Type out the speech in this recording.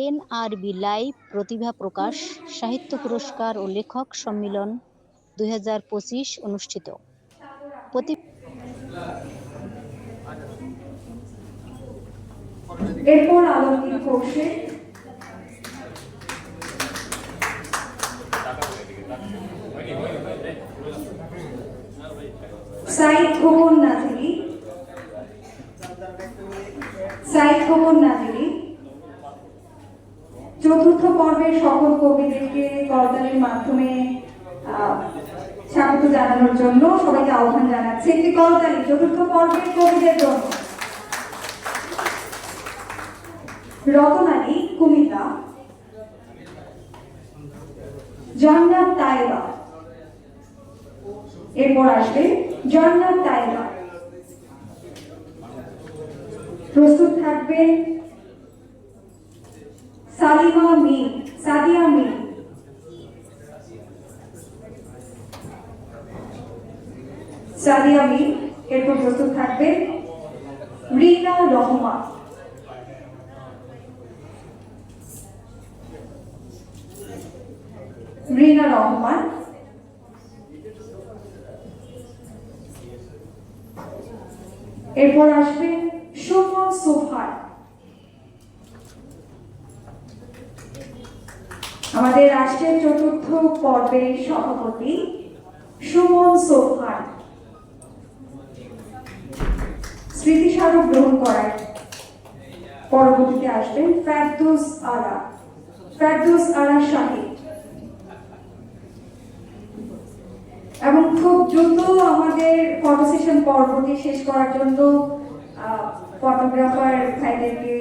NRB live, Pratibha Prakash, সাহিত্য পুরস্কার ও লেখক সম্মিলন দুই অনুষ্ঠিত। প্রতি এরপর আলোকিত করছে সাইদ খোকন নাজিরি। সাইদ খোকন নাজিরি। চতুর্থ পর্বের সকল কবিদেরকে করতালির মাধ্যমে স্বাগত জানানোর জন্য সবাইকে আহ্বান জানাচ্ছি একটি করতালি চতুর্থ পর্বের কবিদের জন্য রতনালী, কুমিল্লা। জান্নাত তাইবা। এরপর আসবে জান্নাত তাইবা। প্রস্তুত থাকবেন সালিমা মিম এরপর প্রস্তুত থাকবেন রিনা রহমান। রহমান। এরপর আসবে সুমন সোফার আমাদের রাষ্ট্রের চতুর্থ পর্বের সভাপতি সুমন সোফার স্মৃতিস্মারক গ্রহণ করার পরবর্তীতে আসবেন ফেরদৌস আরা ফেরদৌস আরা শাহিদ এবং খুব দ্রুত আমাদের ফটো সেশন পর্বটি শেষ করার জন্য ফটোগ্রাফার ভাইদেরকে